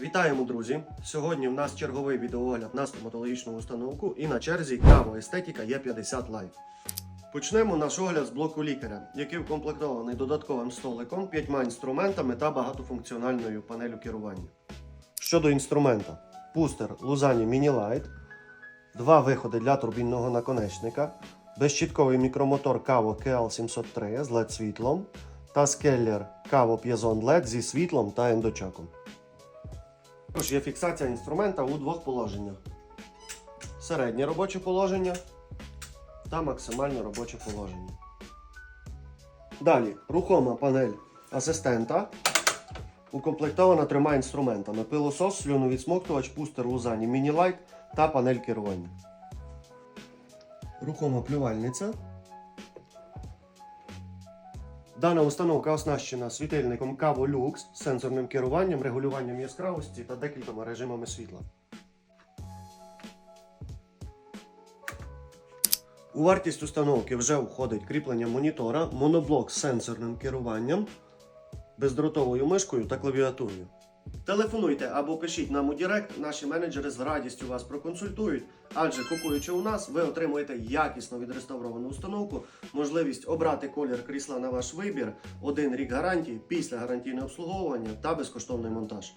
Вітаємо, друзі! Сьогодні в нас черговий відеоогляд на стоматологічну установку і на черзі кава естетика Є50 Live. Почнемо наш огляд з блоку лікаря, який укомплектований додатковим столиком, п'ятьма інструментами та багатофункціональною панелю керування. Щодо інструмента, пустер Luzani Mini Light, два виходи для турбінного наконечника, безщітковий мікромотор Kavo KL703 з LED світлом та скеллер Kavo Piezon LED зі світлом та ендочаком. Також є фіксація інструмента у двох положеннях: середнє робоче положення та максимальне робоче положення. Далі рухома панель асистента. Укомплектована трьома інструментами: пилосос, слюновідсмоктувач, пустер Лузані Міні-Лайт та панель керування. Рухома плювальниця. Дана установка оснащена світильником Cavo Lux з сенсорним керуванням, регулюванням яскравості та декількома режимами світла. У вартість установки вже входить кріплення монітора, моноблок з сенсорним керуванням, бездротовою мишкою та клавіатурою. Телефонуйте або пишіть нам у Директ, наші менеджери з радістю вас проконсультують, адже купуючи у нас, ви отримуєте якісно відреставровану установку, можливість обрати колір крісла на ваш вибір, один рік гарантії після гарантійного обслуговування та безкоштовний монтаж.